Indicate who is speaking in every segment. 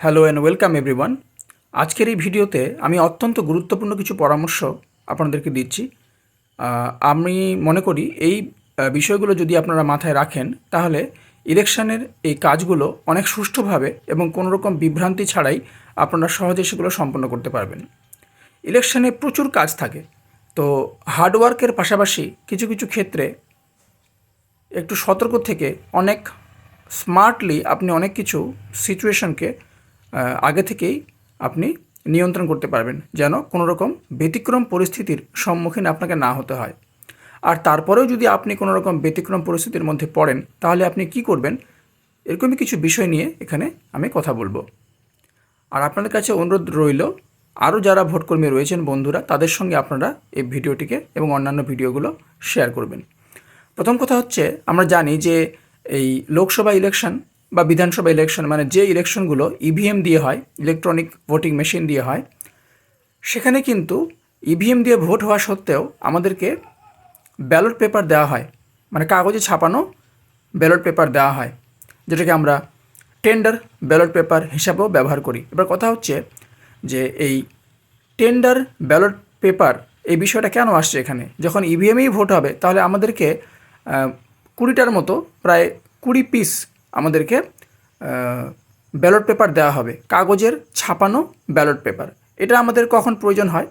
Speaker 1: Hello and welcome everyone আজকের এই ভিডিওতে আমি অত্যন্ত গুরুত্বপূর্ণ কিছু পরামর্শ আপনাদেরকে দিচ্ছি। আমি মনে করি এই বিষয়গুলো যদি আপনারা মাথায় রাখেন, তাহলে ইলেকশনের এই কাজগুলো অনেক সুষ্ঠুভাবে এবং কোনো রকম বিভ্রান্তি ছাড়াই আপনারা সহজে সেগুলো সম্পন্ন করতে পারবেন। ইলেকশনে প্রচুর কাজ থাকে। তো হার্ডওয়ার্কের পাশাপাশি কিছু কিছু ক্ষেত্রে একটু সতর্ক থেকে অনেক স্মার্টলি আপনি অনেক কিছু সিচুয়েশনকে আগে থেকেই আপনি নিয়ন্ত্রণ করতে পারবেন যেন কোনো রকম ব্যতিক্রম পরিস্থিতির সম্মুখীন আপনাকে না হতে হয়। আর তারপরেও যদি আপনি কোনো রকম ব্যতিক্রম পরিস্থিতির মধ্যে পড়েন, তাহলে আপনি কি করবেন? এরকমই কিছু বিষয় নিয়ে এখানে আমি কথা বলব। আর আপনাদের কাছে অনুরোধ রইল, আরও যারা ভোটকর্মী রয়েছেন বন্ধুরা, তাদের সঙ্গে আপনারা এই ভিডিওটিকে এবং অন্যান্য ভিডিওগুলো শেয়ার করবেন। প্রথম কথা হচ্ছে, আমরা জানি যে এই লোকসভা ইলেকশন বা বিধানসভা ইলেকশন মানে যে ইলেকশনগুলো ইভিএম দিয়ে হয় ইলেকট্রনিক ভোটিং মেশিন দিয়ে হয়, সেখানে কিন্তু ইভিএম দিয়ে ভোট হওয়া সত্ত্বেও আমাদেরকে ব্যালট পেপার দেওয়া হয়। মানে কাগজে ছাপানো ব্যালট পেপার দেওয়া হয়, যেটাকে আমরা টেন্ডার ব্যালট পেপার হিসাবেও ব্যবহার করি। এবার কথা হচ্ছে যে এই টেন্ডার ব্যালট পেপার এই বিষয়টা কেন আসছে এখানে? যখন ইভিএমেই ভোট হবে, তাহলে আমাদেরকে কুড়িটার মতো, প্রায় কুড়ি পিস আমাদেরকে ব্যালট পেপার দেওয়া হবে। কাগজের ছাপানো ব্যালট পেপার এটা আমাদের কখন প্রয়োজন হয়?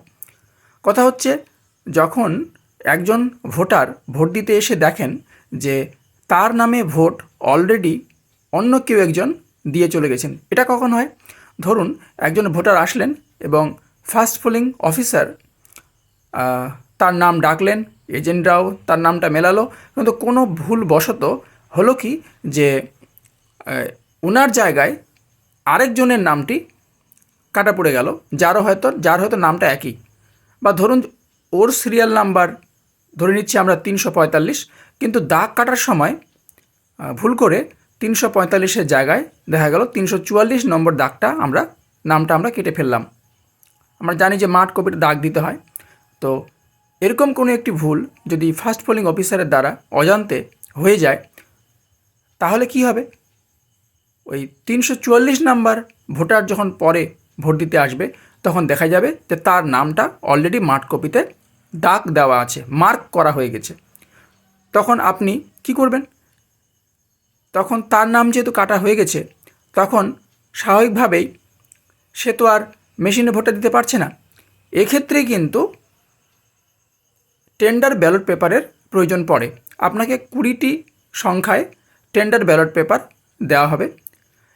Speaker 1: কথা হচ্ছে, যখন একজন ভোটার ভোট দিতে এসে দেখেন যে তার নামে ভোট অলরেডি অন্য কেউ একজন দিয়ে চলে গেছেন, এটা কখন হয়? ধরুন, একজন ভোটার আসলেন এবং ফার্স্ট পোলিং অফিসার তার নাম ডাকলেন, এজেন্টরাও তার নামটা মেলালো, কিন্তু কোনো ভুল বশত হলো কি যে ওনার জায়গায় আরেকজনের নামটি কাটা পড়ে গেল যারও হয়তো, যার হয়তো নামটা একই। বা ধরুন, ওর সিরিয়াল নাম্বার ধরে নিচ্ছি আমরা তিনশো পঁয়তাল্লিশ, কিন্তু দাগ কাটার সময় ভুল করে তিনশো পঁয়তাল্লিশের জায়গায় দেখা গেল তিনশো চুয়াল্লিশ নম্বর দাগটা আমরা, নামটা আমরা কেটে ফেললাম। আমরা জানি যে মাঠ কপির দাগ দিতে হয়। তো এরকম কোনো একটি ভুল যদি ফার্স্ট পোলিং অফিসারের দ্বারা অজান্তে হয়ে যায়, তাহলে কি হবে? ওই তিনশো চুয়াল্লিশ নাম্বার ভোটার যখন পরে ভোট দিতে আসবে, তখন দেখা যাবে যে তার নামটা অলরেডি মাঠ কপিতে দাগ দেওয়া আছে মার্ক করা হয়ে গেছে। তখন আপনি কি করবেন? তখন তার নাম যেহেতু কাটা হয়ে গেছে, তখন স্বাভাবিকভাবেই সে তো আর মেশিনে ভোটটা দিতে পারছে না। এক্ষেত্রে কিন্তু টেন্ডার ব্যালট পেপারের প্রয়োজন পড়ে। আপনাকে কুড়িটি সংখ্যায় টেন্ডার ব্যালট পেপার দেওয়া হবে।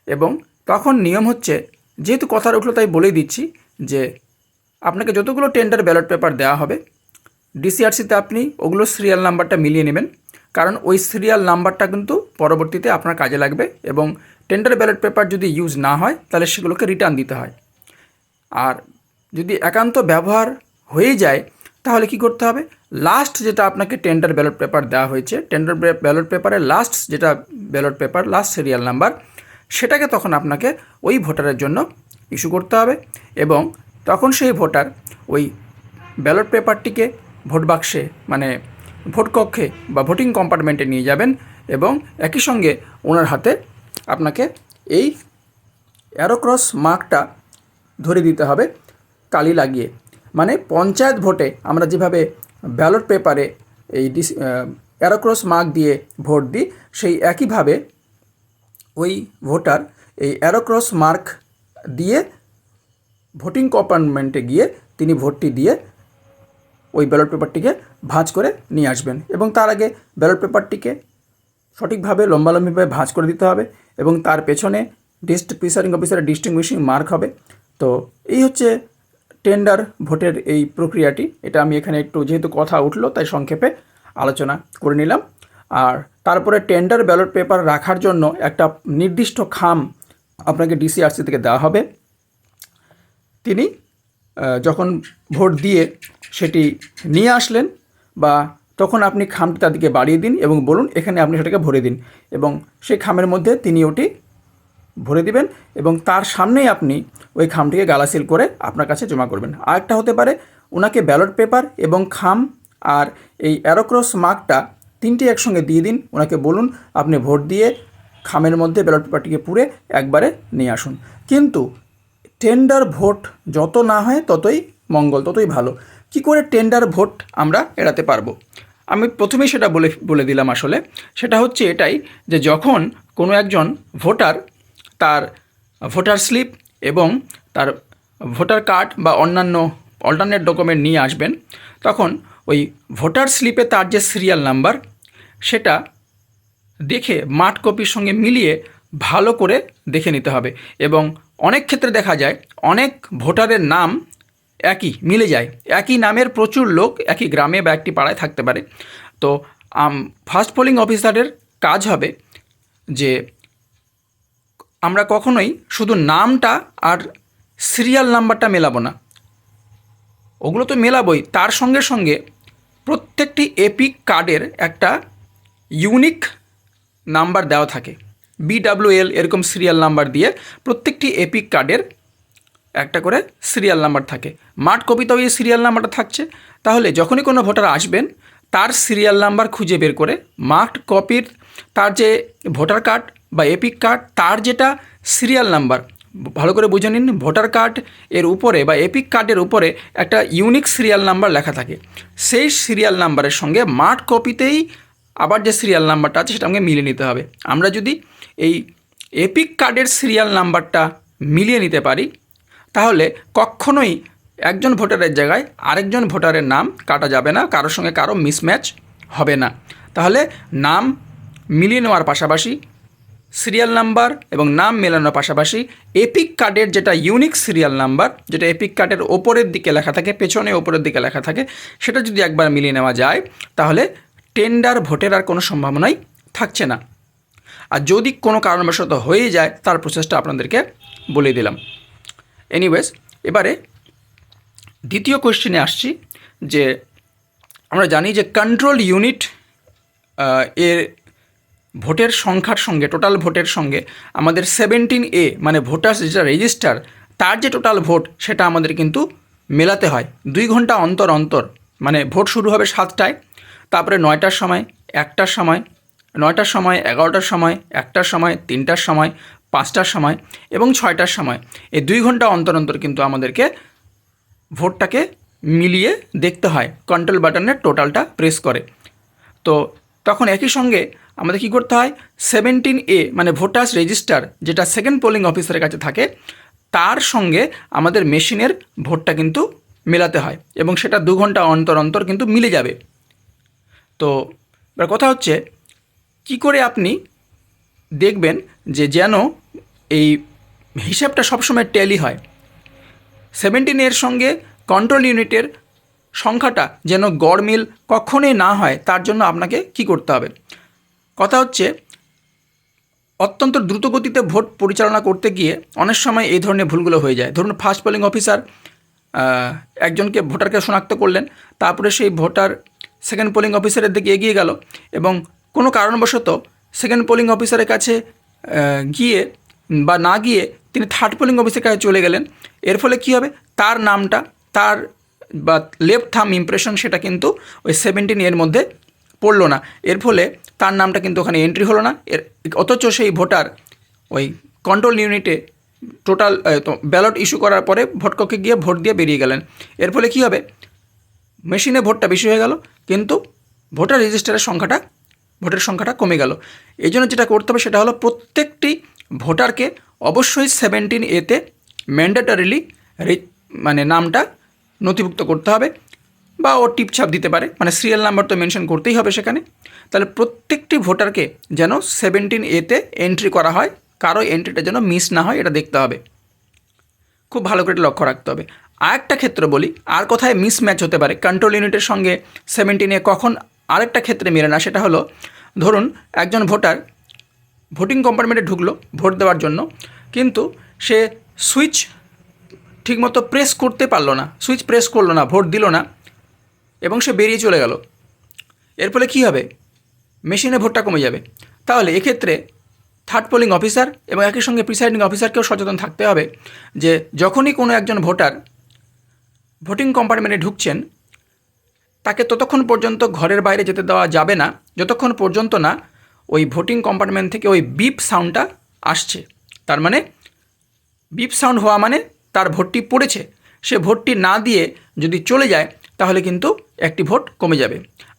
Speaker 1: এবং তখন নিয়ম হচ্ছে, যেহেতু কথার উঠল তাই বলেই দিচ্ছি, যে আপনাকে যতগুলো টেন্ডার ব্যালট পেপার দেওয়া হবে ডিসিআরসিতে আপনি ওগুলো সিরিয়াল নাম্বারটা মিলিয়ে নেবেন, কারণ ওই সিরিয়াল নাম্বারটা কিন্তু পরবর্তীতে আপনার কাজে লাগবে এবং টেন্ডার ব্যালট পেপার যদি ইউজ না হয়, তাহলে সেগুলোকে রিটার্ন দিতে হয়। আর যদি একান্ত ব্যবহার হয়ে যায়, তাহলে কি করতে হবে? লাস্ট যেটা আপনাকে টেন্ডার ব্যালট পেপার দেওয়া হয়েছে টেন্ডার ব্যালট পেপারের লাস্ট যেটা ballot paper last serial number সেটাকে তখন আপনাকে ওই ভোটারের জন্য ইস্যু করতে হবে এবং তখন সেই ভোটার ওই ব্যালট পেপারটিকে ভোট বাক্সে মানে ভোট কক্ষে বা ভোটিং কম্পার্টমেন্টে নিয়ে যাবেন এবং একই সঙ্গে ওনার হাতে আপনাকে এই অ্যারোক্রস মার্কটা ধরে দিতে হবে কালি লাগিয়ে। মানে পঞ্চায়েত ভোটে আমরা যেভাবে ব্যালট পেপারে এই ডিস অ্যারোক্রস মার্ক দিয়ে ভোট দিই, সেই একইভাবে ওই ভোটার এই অ্যারোক্রস মার্ক দিয়ে ভোটিং কম্পার্টমেন্টে গিয়ে তিনি ভোটটি দিয়ে ওই ব্যালট পেপারটিকে ভাঁজ করে নিয়ে আসবেন এবং তার আগে ব্যালট পেপারটিকে সঠিকভাবে, লম্বালম্বিভাবে ভাঁজ করে দিতে হবে এবং তার পেছনে ডিস্ট প্রিসাইডিং অফিসারের ডিস্টিংগুইশিং মার্ক হবে। তো এই হচ্ছে টেন্ডার ভোটের এই প্রক্রিয়াটি। এটা আমি এখানে একটু যেহেতু কথা উঠল, তাই সংক্ষেপে আলোচনা করে নিলাম। আর তারপরে টেন্ডার ব্যালট পেপার রাখার জন্য একটা নির্দিষ্ট খাম আপনাকে ডিসিআরসি থেকে দেওয়া হবে। তিনি যখন ভোট দিয়ে সেটি নিয়ে আসলেন বা তখন আপনি খামটি তাদেরকে বাড়িয়ে দিন এবং বলুন, এখানে আপনি সেটাকে ভরে দিন। এবং সেই খামের মধ্যে তিনি ওটি ভরে দিবেন এবং তার সামনেই আপনি ওই খামটিকে গালাসিল করে আপনার কাছে জমা করবেন। আরেকটা হতে পারে ওনাকে ব্যালট পেপার এবং খাম আর এই অ্যারোক্রস মার্কটা তিনটি একসঙ্গে দিয়ে দিন। ওনাকে বলুন, আপনি ভোট দিয়ে খামের মধ্যে ব্যালট পেপারটিকে পুড়ে একবারে নিয়ে আসুন। কিন্তু টেন্ডার ভোট যত না হয় ততই মঙ্গল, ততই ভালো। কি করে টেন্ডার ভোট আমরা এড়াতে পারব? আমি প্রথমেই সেটা বলে বলে দিলাম আসলে। সেটা হচ্ছে এটাই যে যখন কোনো একজন ভোটার তার ভোটার স্লিপ এবং তার ভোটার কার্ড বা অন্যান্য অল্টারনেট ডকুমেন্ট নিয়ে আসবেন, তখন ওই ভোটার স্লিপে তার যে সিরিয়াল নাম্বার সেটা দেখে মাঠ কপির সঙ্গে মিলিয়ে ভালো করে দেখে নিতে হবে। এবং অনেক ক্ষেত্রে দেখা যায়, অনেক ভোটারের নাম একই, মিলে যায়। একই নামের প্রচুর লোক একই গ্রামে বা একটি পাড়ায় থাকতে পারে। তো ফার্স্ট পোলিং অফিসারের কাজ হবে যে, আমরা কখনোই শুধু নামটা আর সিরিয়াল নাম্বারটা মেলাবো না। ওগুলো তো মেলাবই। তার সঙ্গে সঙ্গে প্রত্যেকটি এপিক কার্ডের একটা ইউনিক নাম্বার দেওয়া থাকে। বিডাব্লিউএল এরকম সিরিয়াল নাম্বার দিয়ে প্রত্যেকটি এপিক কার্ডের একটা করে সিরিয়াল নাম্বার থাকে। মাঠ কবিতাও এই সিরিয়াল নাম্বারটা থাকছে। তাহলে যখনই কোনো ভোটার আসবেন, তার সিরিয়াল নাম্বার খুঁজে বের করে মার্কড কপির তার যে ভোটার কার্ড বা এপিক কার্ড তার যেটা সিরিয়াল নাম্বার ভালো করে বুঝে নিন ভোটার কার্ড এর উপরে বা এপিক কার্ডের উপরে একটা ইউনিক সিরিয়াল নাম্বার লেখা থাকে। সেই সিরিয়াল নাম্বারের সঙ্গে মাঠ কপিতেই আবার যে সিরিয়াল নাম্বারটা আছে সেটা আমাকে মিলিয়ে নিতে হবে। আমরা যদি এই এপিক কার্ডের সিরিয়াল নাম্বারটা মিলিয়ে নিতে পারি, তাহলে কখনোই একজন ভোটারের জায়গায় আরেকজন ভোটারের নাম কাটা যাবে না, কারোর সঙ্গে কারও মিসম্যাচ হবে না। তাহলে নাম মিলিয়ে নেওয়ার পাশাপাশি সিরিয়াল নাম্বার এবং নাম মেলানোর পাশাপাশি এপিক কার্ডের যেটা ইউনিক সিরিয়াল নাম্বার যেটা এপিক কার্ডের ওপরের দিকে লেখা থাকে, পেছনে ওপরের দিকে লেখা থাকে, সেটা যদি একবার মিলিয়ে নেওয়া যায়, তাহলে টেন্ডার ভোটের আর কোনো সম্ভাবনাই থাকছে না। আর যদি কোনো কারণবশত হয়ে যায়, তার প্রসেসটা আপনাদেরকে বলে দিলাম। এনিওয়েজ এবারে দ্বিতীয় কোয়েশ্চেনে আসছি যে আমরা জানি যে কন্ট্রোল ইউনিট এর ভোটের সংখ্যার সঙ্গে টোটাল ভোটের সঙ্গে আমাদের সেভেন্টিন এ মানে ভোটার্স যেটা রেজিস্টার তার যে টোটাল ভোট সেটা আমাদের কিন্তু মেলাতে হয়। দুই ঘণ্টা অন্তর অন্তর মানে ভোট শুরু হবে সাতটায়। তারপরে নয়টার সময়, একটার সময়, নয়টার সময়, এগারোটার সময়, একটার সময়, তিনটার সময়, পাঁচটার সময় এবং ছয়টার সময়। এই দুই ঘণ্টা অন্তর অন্তর কিন্তু আমাদেরকে ভোটটাকে মিলিয়ে দেখতে হয়। কন্ট্রোল বাটনের টোটালটা প্রেস করে। তো তখন একই সঙ্গে আমাদের কী করতে হয়? সেভেন্টিন এ মানে ভোটার্স রেজিস্টার যেটা সেকেন্ড পোলিং অফিসারের কাছে থাকে, তার সঙ্গে আমাদের মেশিনের ভোটটা কিন্তু মেলাতে হয় এবং সেটা দু ঘণ্টা অন্তর অন্তর কিন্তু মিলে যাবে। তো এবার কথা হচ্ছে, কি করে আপনি দেখবেন যে যেন এই হিসাবটা সবসময় ট্যালি হয়? সেভেন্টিন এর সঙ্গে কন্ট্রোল ইউনিটের সংখ্যাটা যেন গড়মিল কখনোই না হয়, তার জন্য আপনাকে কি করতে হবে? কথা হচ্ছে, অত্যন্ত দ্রুতগতিতে ভোট পরিচালনা করতে গিয়ে অনেক সময় এই ধরনের ভুলগুলো হয়ে যায়। ধরুন ফার্স্ট পোলিং অফিসার একজনকে ভোটারকে শনাক্ত করলেন, তারপরে সেই ভোটার সেকেন্ড পোলিং অফিসারের দিকে এগিয়ে গেল এবং কোনো কারণবশত সেকেন্ড পোলিং অফিসারের কাছে গিয়ে বা না গিয়ে তিনি থার্ড পোলিং অফিসের কাছে চলে গেলেন। এর ফলে কী হবে? তার নামটা, তার বা লেফট থাম ইমপ্রেশন সেটা কিন্তু ওই সেভেন্টিন এর মধ্যে পড়ল না। এর ফলে তার নামটা কিন্তু ওখানে এন্ট্রি হলো না। এর, অথচ সেই ভোটার ওই কন্ট্রোল ইউনিটে টোটাল ব্যালট ইস্যু করার পরে ভোটকক্ষে গিয়ে ভোট দিয়ে বেরিয়ে গেলেন। এর ফলে কী হবে? মেশিনে ভোটটা বেশি হয়ে গেল, কিন্তু ভোটার রেজিস্টারের সংখ্যাটা, ভোটের সংখ্যাটা কমে গেল। এই জন্য যেটা করতে হবে সেটা হলো প্রত্যেকটি ভোটারকে অবশ্যই সেভেন্টিন এতে ম্যান্ডেটারিলি মানে নামটা নথিভুক্ত করতে হবে বা ও টিপছাপ দিতে পারে। মানে সিরিয়াল নাম্বার তো মেনশন করতেই হবে সেখানে। তাহলে প্রত্যেকটি ভোটারকে যেন সেভেন্টিন এতে এন্ট্রি করা হয় কারও এন্ট্রিটা যেন মিস না হয়, এটা দেখতে হবে। খুব ভালো করে লক্ষ্য রাখতে হবে। আরেকটা ক্ষেত্র বলি, আর কোথায় মিসম্যাচ হতে পারে? কন্ট্রোল ইউনিটের সঙ্গে সেভেন্টিনে কখন আরেকটা ক্ষেত্রে মেলে না? সেটা হলো, ধরুন একজন ভোটার ভোটিং কম্পার্টমেন্টে ঢুকলো ভোট দেওয়ার জন্য, কিন্তু সে সুইচ ঠিকমতো প্রেস করতে পারল না সুইচ প্রেস করল না, ভোট দিল না, এবং সে বেরিয়ে চলে গেল। এর ফলে কী হবে? মেশিনে ভোটটা কমে যাবে। তাহলে এক্ষেত্রে থার্ড পোলিং অফিসার এবং একই সঙ্গে প্রিসাইডিং অফিসারকেও সচেতন থাকতে হবে যে, যখনই কোনো একজন ভোটার ভোটিং কম্পার্টমেন্টে ঢুকছেন, তাকে ততক্ষণ পর্যন্ত ঘরের বাইরে যেতে দেওয়া যাবে না, যতক্ষণ পর্যন্ত না ওই ভোটিং কম্পার্টমেন্ট থেকে ওই বিপ সাউন্ডটা আসছে। তার মানে বিপ সাউন্ড হওয়া মানে তার ভোটটি পড়েছে। সে ভোটটি না দিয়ে যদি চলে যায়, তাহলে কিন্তু একটি ভোট কমে যাবে।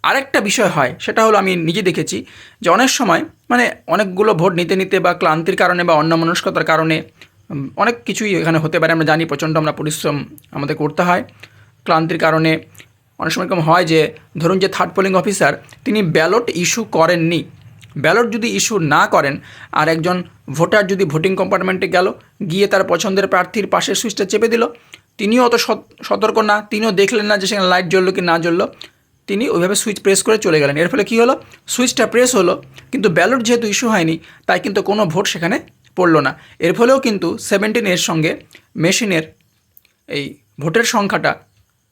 Speaker 1: আরেকটা বিষয় হয়, সেটা হলো আমি নিজে দেখেছি যে অনেক সময় মানে অনেকগুলো ভোট নিতে নিতে বা ক্লান্তির কারণে বা অন্যমনস্কতার কারণে অনেক কিছুই এখানে হতে পারে, আমরা জানি প্রচণ্ড আমরা পরিশ্রম আমাদের করতে হয়। ক্লান্তির কারণে অনেক সময় এরকম হয় যে, ধরুন যে থার্ড পোলিং অফিসার তিনি ব্যালট ইস্যু করেননি। ব্যালট যদি ইস্যু না করেন, আর একজন ভোটার যদি ভোটিং কম্পার্টমেন্টে গেল, গিয়ে তার পছন্দের প্রার্থীর পাশের সুইচটা চেপে দিল, তিনিও অত সত- সতর্ক না, তিনিও দেখলেন না যে সেখানে লাইট জ্বললো কি না জ্বললো, তিনি ওইভাবে সুইচ প্রেস করে চলে গেলেন। এর ফলে কী হলো? সুইচটা প্রেস হলো, কিন্তু ব্যালট যেহেতু ইস্যু হয়নি, তাই কিন্তু কোনো ভোট সেখানে পড়ল না। এর ফলেও কিন্তু সেভেন্টিন এর সঙ্গে মেশিনের এই ভোটের সংখ্যাটা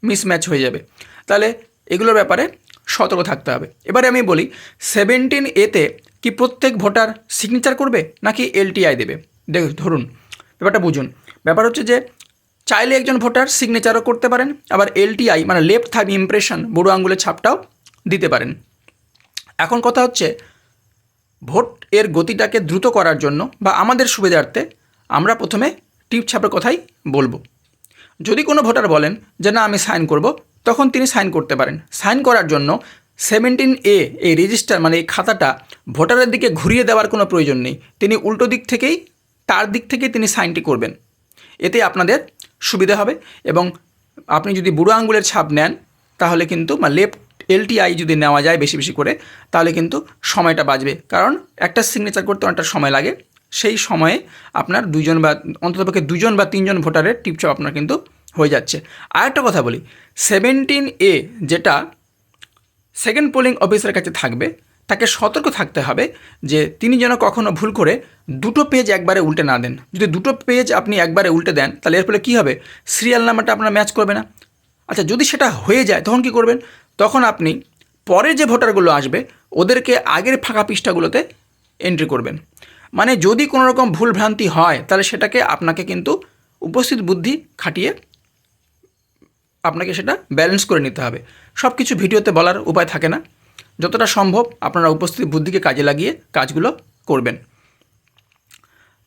Speaker 1: মিসম্যাচ হয়ে যাবে। তাহলে এগুলোর ব্যাপারে সতর্ক থাকতে হবে। এবারে আমি বলি সেভেন্টিন এতে কি প্রত্যেক ভোটার সিগনেচার করবে নাকি এলটিআই দেবে? দেখ, ধরুন, ব্যাপারটা বুঝুন। ব্যাপার হচ্ছে যে, চাইলে একজন ভোটার সিগনেচারও করতে পারেন, আবার এলটিআই মানে লেফট থার্ড ইমপ্রেশন বুড়ো আঙ্গুলের ছাপটাও দিতে পারেন। এখন কথা হচ্ছে ভোট এর গতিটাকে দ্রুত করার জন্য বা আমাদের সুবিধার্থে আমরা প্রথমে টিপ ছাপের কথাই বলব। যদি কোনো ভোটার বলেন যে, না, আমি সাইন করব, তখন তিনি সাইন করতে পারেন। সাইন করার জন্য সেভেন্টিন এ এই রেজিস্টার মানে এই খাতাটা ভোটারের দিকে ঘুরিয়ে দেওয়ার কোনো প্রয়োজন নেই। তিনি উল্টো দিক থেকেই তার দিক থেকেই তিনি সাইনটি করবেন। এতে আপনাদের সুবিধা হবে এবং আপনি যদি বুড়ো আঙ্গুলের ছাপ নেন, তাহলে কিন্তু, বা লেফট এলটিআই যদি নেওয়া যায় বেশি বেশি করে, তাহলে কিন্তু সময়টা বাঁচবে। কারণ একটা সিগনেচার করতে অনেকটা সময় লাগে। সেই সময়ে আপনার দুজন বা, অন্ততপক্ষে দুজন বা তিনজন ভোটারের টিপচাপ আপনার কিন্তু হয়ে যাচ্ছে। আর একটা কথা বলি সেভেন্টিন এ যেটা সেকেন্ড পোলিং অফিসারের কাছে থাকবে, তাকে সতর্ক থাকতে হবে যে তিনি যেন কখনো ভুল করে দুটো পেজ একবারে উল্টে না দেন। যদি দুটো পেজ আপনি একবারে উল্টে দেন, তাহলে এর ফলে কী হবে? সিরিয়াল নাম্বারটা আপনার ম্যাচ করবে না। আচ্ছা যদি সেটা হয়ে যায়, তখন কি করবেন? তখন আপনি পরে যে ভোটারগুলো আসবে, ওদেরকে আগের ফাঁকা পৃষ্ঠাগুলোতে এন্ট্রি করবেন। মানে যদি কোনো রকম ভুল ভ্রান্তি হয়, তাহলে সেটাকে আপনাকে কিন্তু উপস্থিত বুদ্ধি খাটিয়ে আপনাকে সেটা ব্যালেন্স করে নিতে হবে। সব কিছু ভিডিওতে বলার উপায় থাকে না। যতটা সম্ভব আপনারা উপস্থিত বুদ্ধিকে কাজে লাগিয়ে কাজগুলো করবেন।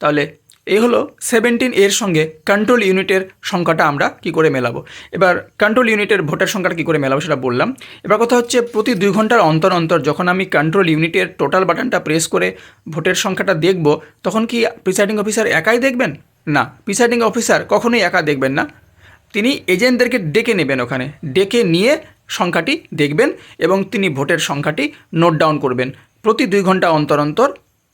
Speaker 1: তাহলে এই হলো সেভেন্টিন এর সঙ্গে কন্ট্রোল ইউনিটের সংখ্যাটা আমরা কি করে মেলাবো? এবার কন্ট্রোল ইউনিটের ভোটের সংখ্যাটা কী করে মেলাবো সেটা বললাম। এবার কথা হচ্ছে প্রতি দুই ঘণ্টার অন্তর অন্তর যখন আমি কন্ট্রোল ইউনিটের টোটাল বাটনটা প্রেস করে ভোটের সংখ্যাটা দেখব, তখন কি প্রিসাইডিং অফিসার একাই দেখবেন? না প্রিসাইডিং অফিসার কখনোই একা দেখবেন না। তিনি এজেন্টদেরকে ডেকে নেবেন ওখানে। ডেকে নিয়ে সংখ্যাটি দেখবেন এবং তিনি ভোটের সংখ্যাটি নোট ডাউন করবেন। প্রতি দুই ঘণ্টা অন্তর অন্তর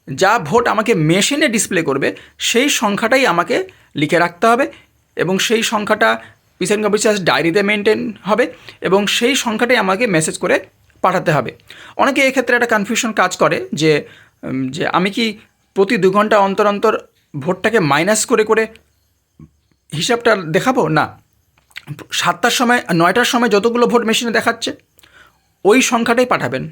Speaker 1: যা ভোট আমাকে মেশিনে ডিসপ্লে করবে, সেই সংখ্যাটাই আমাকে লিখে রাখতে হবে এবং সেই সংখ্যাটা প্রিসাইডিং অফিসার ডায়েরিতে মেনটেন হবে এবং সেই সংখ্যাটাই আমাকে মেসেজ করে পাঠাতে হবে। অনেকে এক্ষেত্রে একটা কনফিউশন কাজ করে যে যে আমি কি প্রতি দু ঘণ্টা অন্তর অন্তর ভোটটাকে মাইনাস করে করে হিসাবটা দেখাবো? না। সাতটার সময়, নয়টার সময় যতগুলো ভোট মেশিনে দেখাচ্ছে, ওই সংখ্যাটাই পাঠাবেন।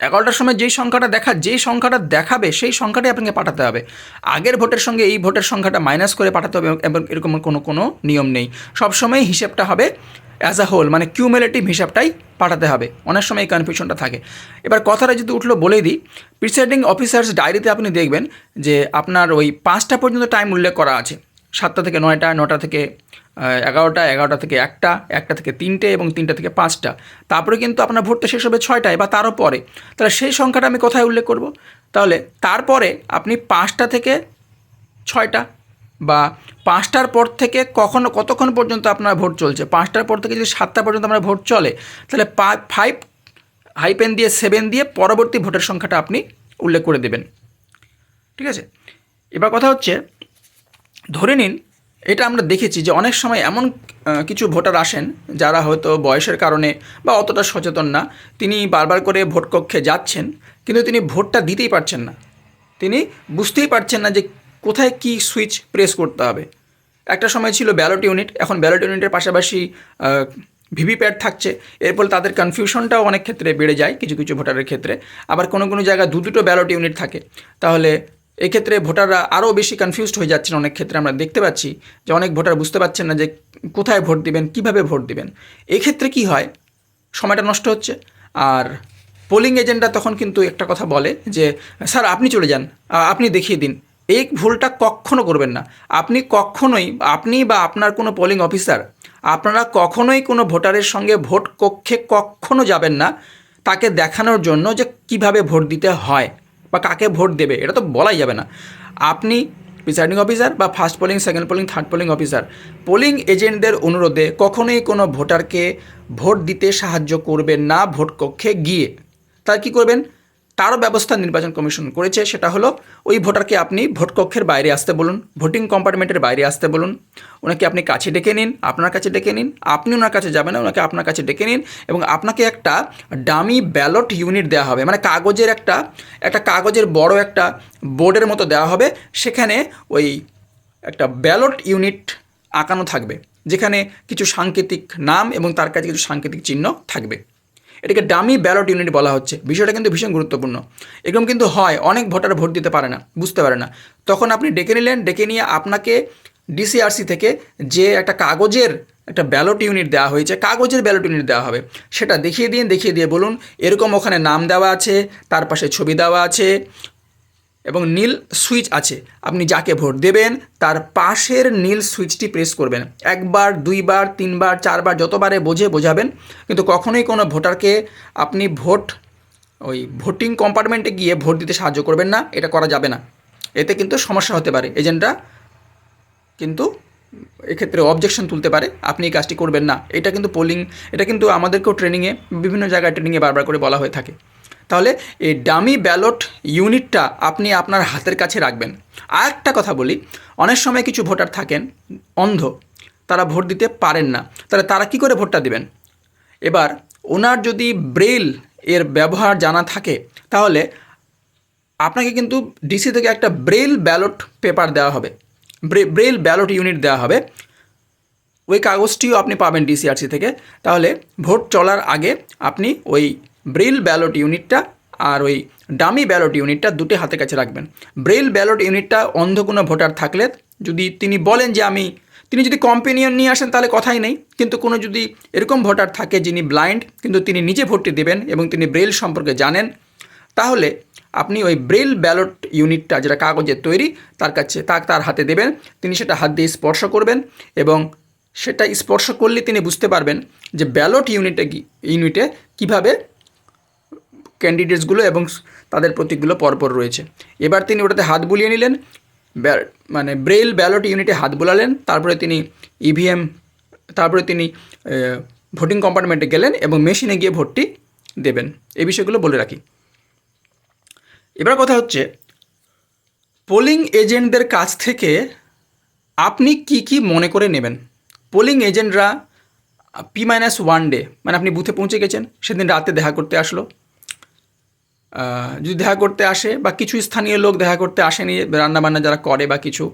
Speaker 1: এগারোটার সময় যেই সংখ্যাটা দেখা, যেই সংখ্যাটা দেখাবে, সেই সংখ্যাটাই আপনাকে পাঠাতে হবে। আগের ভোটের সঙ্গে এই ভোটের সংখ্যাটা মাইনাস করে পাঠাতে হবে এবং এরকম কোনো কোনো নিয়ম নেই। সবসময় হিসেবটা হবে অ্যাজ আ হোল মানে কিউমুলেটিভ হিসাবটাই পাঠাতে হবে। অনেক সময় এই কনফিউশনটা থাকে। এবার কথাটা যদি উঠল বলে দিই প্রিসাইডিং অফিসার্স ডায়েরিতে আপনি দেখবেন যে আপনার ওই পাঁচটা পর্যন্ত টাইম উল্লেখ করা আছে। সাতটা থেকে নয়টা, নটা থেকে এগারোটা এগারোটা থেকে একটা একটা থেকে তিনটে এবং তিনটা থেকে পাঁচটা। তারপরে কিন্তু আপনার ভোটটা শেষ হবে ছয়টায় বা তারও পরে। তাহলে সেই সংখ্যাটা আমি কোথায় উল্লেখ করব? তাহলে তারপরে আপনি পাঁচটা থেকে ছয়টা বা পাঁচটার পর থেকে কখনো, কতক্ষণ পর্যন্ত আপনার ভোট চলছে? পাঁচটার পর থেকে যদি সাতটা পর্যন্ত আপনার ভোট চলে, তাহলে ফাইভ হাইপেন দিয়ে সেভেন দিয়ে পরবর্তী ভোটের সংখ্যাটা আপনি উল্লেখ করে দেবেন। ঠিক আছে? এবার কথা হচ্ছে, ধরে নিন এটা আমরা দেখেছি যে অনেক সময় এমন কিছু ভোটার আসেন যারা হয়তো বয়সের কারণে বা অতটা সচেতন না। তিনি বারবার করে ভোট কক্ষে যাচ্ছেন, কিন্তু তিনি ভোটটা দিতেই পারছেন না। তিনি বুঝতেই পারছেন না যে কোথায় কি সুইচ প্রেস করতে হবে। একটা সময় ছিল ব্যালট ইউনিট এখন ব্যালট ইউনিটের পাশাপাশি ভিভিপ্যাট থাকছে। এর ফলে তাদের কনফিউশনটাও অনেক ক্ষেত্রে বেড়ে যায়, কিছু কিছু ভোটারের ক্ষেত্রে। আবার কোনো কোনো জায়গায় দু, দুটো ব্যালট ইউনিট থাকে। তাহলে এক্ষেত্রে ভোটাররা আরও বেশি কনফিউজড হয়ে যাচ্ছেন অনেক ক্ষেত্রে আমরা দেখতে পাচ্ছি যে অনেক ভোটার বুঝতে পারছেন না যে কোথায় ভোট দিবেন, কীভাবে ভোট দিবেন। এক্ষেত্রে কি হয়? সময়টা নষ্ট হচ্ছে। আর পোলিং এজেন্টরা তখন কিন্তু একটা কথা বলে যে, স্যার, আপনি চলে যান আপনি দেখিয়ে দিন। এই ভুলটা কখনো করবেন না। আপনি কখনোই, আপনি বা আপনার কোনো পোলিং অফিসার আপনারা কখনোই কোনো ভোটারের সঙ্গে ভোট কক্ষে কখনো যাবেন না। তাকে দেখানোর জন্য যে কীভাবে ভোট দিতে হয়। বা কাকে ভোট দেবে, এটা তো বলাই যাবে না। আপনি প্রিসাইডিং অফিসার বা first polling second polling third polling officer polling এজেন্টদের অনুরোধে কখনোই কোনো ভোটারকে ভোট দিতে সাহায্য করবেন না ভোট কক্ষে গিয়ে। তার কি করবেন? তারও ব্যবস্থা নির্বাচন কমিশন করেছে, সেটা হলো ওই ভোটারকে আপনি ভোটকক্ষের বাইরে আসতে বলুন, ভোটিং কম্পার্টমেন্টের বাইরে আসতে বলুন। ওনাকে আপনি কাছে ডেকে নিন, আপনার কাছে ডেকে নিন, আপনি ওনার কাছে যাবেন না, ওনাকে আপনার কাছে ডেকে নিন এবং আপনাকে একটা ডামি ব্যালট ইউনিট দেওয়া হবে মানে কাগজের একটা একটা কাগজের বড় একটা বোর্ডের মতো দেওয়া হবে, সেখানে ওই একটা ব্যালট ইউনিট আঁকানো থাকবে, যেখানে কিছু সাংকেতিক নাম এবং তার কাছে কিছু সাংকেতিক চিহ্ন থাকবে। এটাকে ডামি ব্যালট ইউনিট বলা হচ্ছে। বিষয়টা কিন্তু ভীষণ গুরুত্বপূর্ণ। এরকম কিন্তু হয়, অনেক ভোটার ভোট দিতে পারে না, বুঝতে পারে না। তখন আপনি ডেকে নিলেন, ডেকে নিয়ে আপনাকে ডিসিআরসি থেকে যে একটা কাগজের একটা ব্যালট ইউনিট দেওয়া হয়েছে, কাগজের ব্যালট ইউনিট দেওয়া হবে। সেটা দেখিয়ে দিন, দেখিয়ে দিয়ে বলুন, এরকম ওখানে নাম দেওয়া আছে, তার পাশে ছবি দেওয়া আছে এবং নীল সুইচ আছে। আপনি যাকে ভোট দেবেন, তার পাশের নীল সুইচটি প্রেস করবেন। একবার, দুইবার, তিনবার, চারবার, যতবারে বোঝে বোঝাবেন। কিন্তু কখনোই কোনো ভোটারকে আপনি ভোট, ওই ভোটিং কম্পার্টমেন্টে গিয়ে ভোট দিতে সাহায্য করবেন না। এটা করা যাবে না। এতে কিন্তু সমস্যা হতে পারে। এজেন্টরা কিন্তু এক্ষেত্রে অবজেকশন তুলতে পারে। আপনি এই কাজটি করবেন না। এটা কিন্তু পোলিং এটা কিন্তু আমাদেরকেও ট্রেনিংয়ে বিভিন্ন জায়গায় ট্রেনিংয়ে বারবার করে বলা হয়ে থাকে। তাহলে এই ডামি ব্যালট ইউনিটটা আপনি আপনার হাতের কাছে রাখবেন। আর একটা কথা বলি, অনেক সময় কিছু ভোটার থাকেন, অন্ধ, তারা ভোট দিতে পারেন না। তাহলে তারা কি করে ভোটটা দেবেন? এবার ওনার যদি ব্রেল এর ব্যবহার জানা থাকে, তাহলে আপনাকে কিন্তু ডিসি থেকে একটা ব্রেল ব্যালট পেপার দেওয়া হবে। ব্রে- ব্রেল ব্যালট ইউনিট দেওয়া হবে। ওই কাগজটিও আপনি পাবেন ডিসিআরসি থেকে। তাহলে ভোট চলার আগে আপনি ওই ব্রেল ব্যালট ইউনিটটা আর ওই ডামি ব্যালট ইউনিটটা দুটি হাতের কাছে রাখবেন। ব্রেল ব্যালট ইউনিটটা অন্ধ কোনো ভোটার থাকলে যদি তিনি বলেন যে আমি, তিনি যদি কম্পেনিয়ন নিয়ে আসেন তাহলে কথাই নেই। কিন্তু কোনো যদি এরকম ভোটার থাকে যিনি ব্লাইন্ড, কিন্তু তিনি নিজে ভোটটি দেবেন এবং তিনি ব্রেল সম্পর্কে জানেন, তাহলে আপনি ওই ব্রেল ব্যালট ইউনিটটা, যেটা কাগজের তৈরি, তার কাছে তা তার হাতে দেবেন। তিনি সেটা হাত দিয়ে স্পর্শ করবেন এবং সেটা স্পর্শ করলে তিনি বুঝতে পারবেন যে ব্যালট ইউনিটে ইউনিটে কীভাবে ক্যান্ডিডেটসগুলো এবং তাদের প্রতীকগুলো পরপর রয়েছে। এবার তিনি ওটাতে হাত বুলিয়ে নিলেন মানে ব্রেল ব্যালট ইউনিটে হাত বোলালেন, তারপরে তিনি ইভিএম তারপরে তিনি ভোটিং কম্পার্টমেন্টে গেলেন এবং মেশিনে গিয়ে ভোটটি দেবেন। এই বিষয়গুলো বলে রাখি। এবার কথা হচ্ছে, পোলিং এজেন্টদের কাছ থেকে আপনি কি কি মনে করে নেবেন? পোলিং এজেন্টরা পি মাইনাস ওয়ান ডে মানে আপনি বুথে পৌঁছে গেছেন, সেদিন রাতে দেখা করতে আসলো। যদি দেখা করতে আসে বা কিছু স্থানীয় লোক দেখা করতে আসেনি, রান্নাবান্না যারা করে বা কিছু,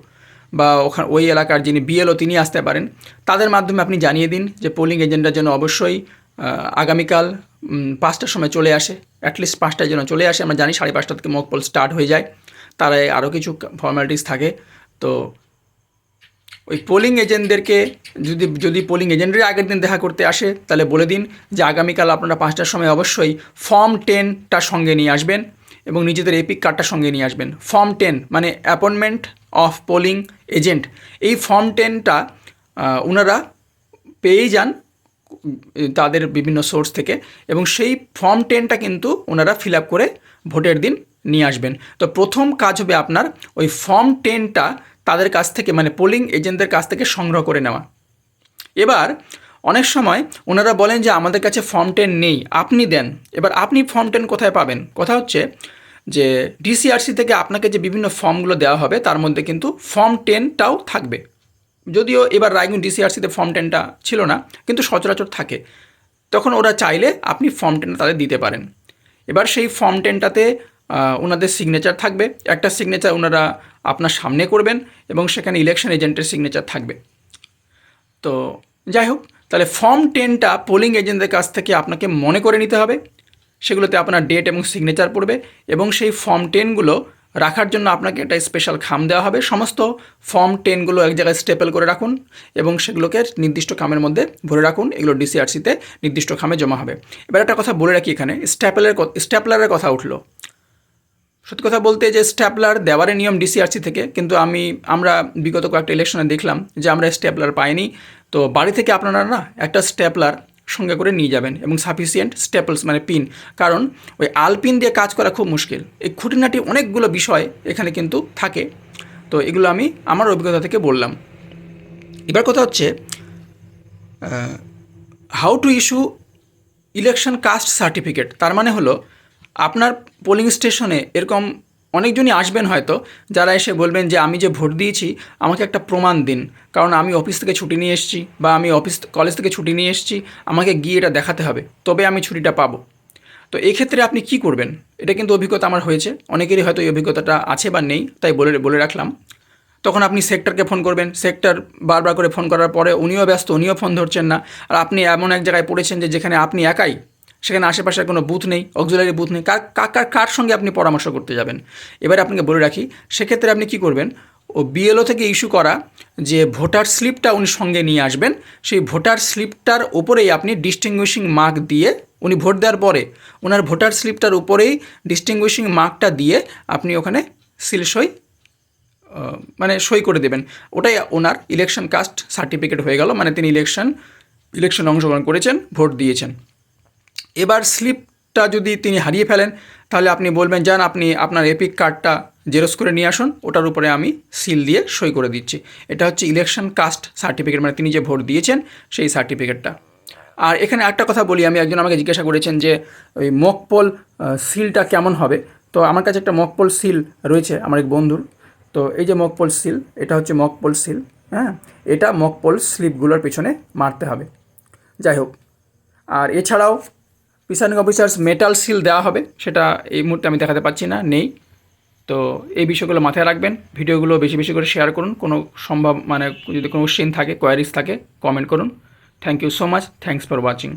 Speaker 1: বা ওখানে ওই এলাকার যিনি বিএলও তিনি আসতে পারেন, তাদের মাধ্যমে আপনি জানিয়ে দিন যে পোলিং এজেন্টরা যেন অবশ্যই আগামীকাল পাঁচটার সময় চলে আসে অ্যাটলিস্ট পাঁচটায় যেন চলে আসে। আমরা জানি সাড়ে পাঁচটা থেকে মক পোল স্টার্ট হয়ে যায় তার আরও কিছু ফর্মালিটিস থাকে। তো ওই পোলিং এজেন্টদেরকে যদি যদি পোলিং এজেন্টের আগের দিন দেখা করতে আসে, তাহলে বলে দিন যে আগামীকাল আপনারা পাঁচটার সময় অবশ্যই ফর্ম টেনটা সঙ্গে নিয়ে আসবেন এবং নিজেদের এপিক কার্ডটা সঙ্গে নিয়ে আসবেন। ফর্ম টেন মানে অ্যাপয়েন্টমেন্ট অফ পোলিং এজেন্ট এই ফর্ম টেনটা ওনারা পেয়েই যান তাদের বিভিন্ন সোর্স থেকে এবং সেই ফর্ম টেনটা কিন্তু ওনারা ফিল আপ করে ভোটের দিন নিয়ে আসবেন। তো প্রথম কাজ হবে আপনার ওই ফর্ম টেনটা তাদের কাছ থেকে মানে পোলিং এজেন্টদের কাছ থেকে সংগ্রহ করে নেওয়া। এবার, অনেক সময় ওনারা বলেন যে, আমাদের কাছে ফর্ম টেন নেই, আপনি দেন। এবার আপনি ফর্ম টেন কোথায় পাবেন? কথা হচ্ছে যে ডিসিআরসি থেকে আপনাকে যে বিভিন্ন ফর্মগুলো দেওয়া হবে, তার মধ্যে কিন্তু ফর্ম টেনটাও থাকবে। যদিও এবার রায়গঞ্জ ডিসিআরসিতে ফর্ম টেনটা ছিল না, কিন্তু সচরাচর থাকে। তখন ওরা চাইলে আপনি ফর্ম টেন তাদের দিতে পারেন। এবার সেই ফর্ম টেনটাতে ওনাদের সিগনেচার থাকবে। একটা সিগনেচার ওনারা আপনার সামনে করবেন এবং সেখানে ইলেকশন এজেন্টের সিগনেচার থাকবে। তো যাই হোক, তাহলে ফর্ম টেনটা পোলিং এজেন্টদের কাছ থেকে আপনাকে মনে করে নিতে হবে। সেগুলোতে আপনার ডেট এবং সিগনেচার পড়বে এবং সেই ফর্ম টেনগুলো রাখার জন্য আপনাকে একটা স্পেশাল খাম দেওয়া হবে। সমস্ত ফর্ম টেনগুলো এক জায়গায় স্টেপল করে রাখুন এবং সেগুলোকে নির্দিষ্ট খামের মধ্যে ভরে রাখুন। এগুলো ডিসিআরসিতে নির্দিষ্ট খামে জমা হবে। এবার একটা কথা বলে রাখি এখানে। স্ট্যাপেলের স্ট্যাপলারের কথা উঠল। সত্যি কথা বলতে যে স্ট্যাপলার দেওয়ারের নিয়ম ডিসিআরসি থেকে, কিন্তু আমি, আমরা বিগত কয়েকটা ইলেকশনে দেখলাম যে আমরা স্ট্যাপলার পাইনি। তো বাড়ি থেকে আপনারা না একটা স্ট্যাপলার সঙ্গে করে নিয়ে যাবেন এবং সাফিসিয়েন্ট স্টেপলস মানে পিন কারণ ওই আলপিন দিয়ে কাজ করা খুব মুশকিল। এই খুঁটিনাটি অনেকগুলো বিষয় এখানে কিন্তু থাকে। তো এগুলো আমি আমার অভিজ্ঞতা থেকে বললাম। এবার কথা হচ্ছে how to issue election caste certificate তার মানে হলো আপনার পোলিং স্টেশনে এরকম অনেকজনই আসবেন হয়তো, যারা এসে বলবেন যে, আমি যে ভোট দিয়েছি, আমাকে একটা প্রমাণ দিন। কারণ আমি অফিস থেকে ছুটি নিয়ে এসেছি বা আমি অফিস কলেজ থেকে ছুটি নিয়ে এসেছি, আমাকে গিয়ে এটা দেখাতে হবে। তবে আমি ছুটিটা পাবো। তো এই ক্ষেত্রে আপনি কি করবেন? এটা কিন্তু অভিজ্ঞতা আমার হয়েছে। অনেকেরই হয়তো এই অভিজ্ঞতাটা আছে বা নেই, তাই বলে বলে রাখলাম। তখন আপনি সেক্টরকে ফোন করবেন। সেক্টর বারবার করে ফোন করার পরে উনিও ব্যস্ত, উনিও ফোন ধরছেন না। আর আপনি এমন এক জায়গায় পড়েছেন যে, যেখানে আপনি একাই সেখানে আশেপাশে কোনো বুথ নেই অক্সিলারি বুথ নেই। কার কার কার সঙ্গে আপনি পরামর্শ করতে যাবেন? এবারে আপনাকে বলে রাখি, সেক্ষেত্রে আপনি কি করবেন, ও বিএলও থেকে ইস্যু করা যে ভোটার স্লিপটা উনি সঙ্গে নিয়ে আসবেন, সেই ভোটার স্লিপটার ওপরেই আপনি ডিস্টিংগুইশিং মার্ক দিয়ে উনি ভোট দেওয়ার পরে ওনার ভোটার স্লিপটার উপরেই ডিস্টিংগুইশিং মার্কটা দিয়ে আপনি ওখানে সিল সই মানে সই করে দেবেন। ওটাই ওনার ইলেকশন কাস্ট সার্টিফিকেট হয়ে গেল মানে তিনি ইলেকশন ইলেকশন অংশগ্রহণ করেছেন, ভোট দিয়েছেন। এবার স্লিপটা যদি তিনি হারিয়ে ফেলেন, তাহলে আপনি বলবেন, যান, আপনি আপনার এপিক কার্ডটা জেরক্স করে নিয়ে আসুন, ওটার উপরে আমি সিল দিয়ে সই করে দিচ্ছি। এটা হচ্ছে ইলেকশন কাস্ট সার্টিফিকেট মানে তিনি যে ভোট দিয়েছেন সেই সার্টিফিকেটটা আর এখানে একটা কথা বলি, আমি একজন আমাকে জিজ্ঞাসা করেছেন যে, ওই মকপল সিলটা কেমন হবে? তো আমার কাছে একটা মকপল সিল রয়েছে, আমার এক বন্ধুর। তো এই যে মকপল সিল এটা হচ্ছে মকপল সিল হ্যাঁ? এটা মকপল স্লিপগুলোর পেছনে মারতে হবে। যাই হোক। আর এছাড়াও প্রিসাইডিং অফিসার্স মেটাল সিল দেওয়া হবে। সেটা এই মুহূর্তে আমি দেখাতে পাচ্ছি না, নেই। তো এই বিষয়গুলো মাথায় রাখবেন। ভিডিওগুলো বেশি বেশি করে শেয়ার করুন। কোনো সম্ভব মানে যদি কোনো সিন থাকে কোয়ারিজ থাকে কমেন্ট করুন। Thank you so much thanks for watching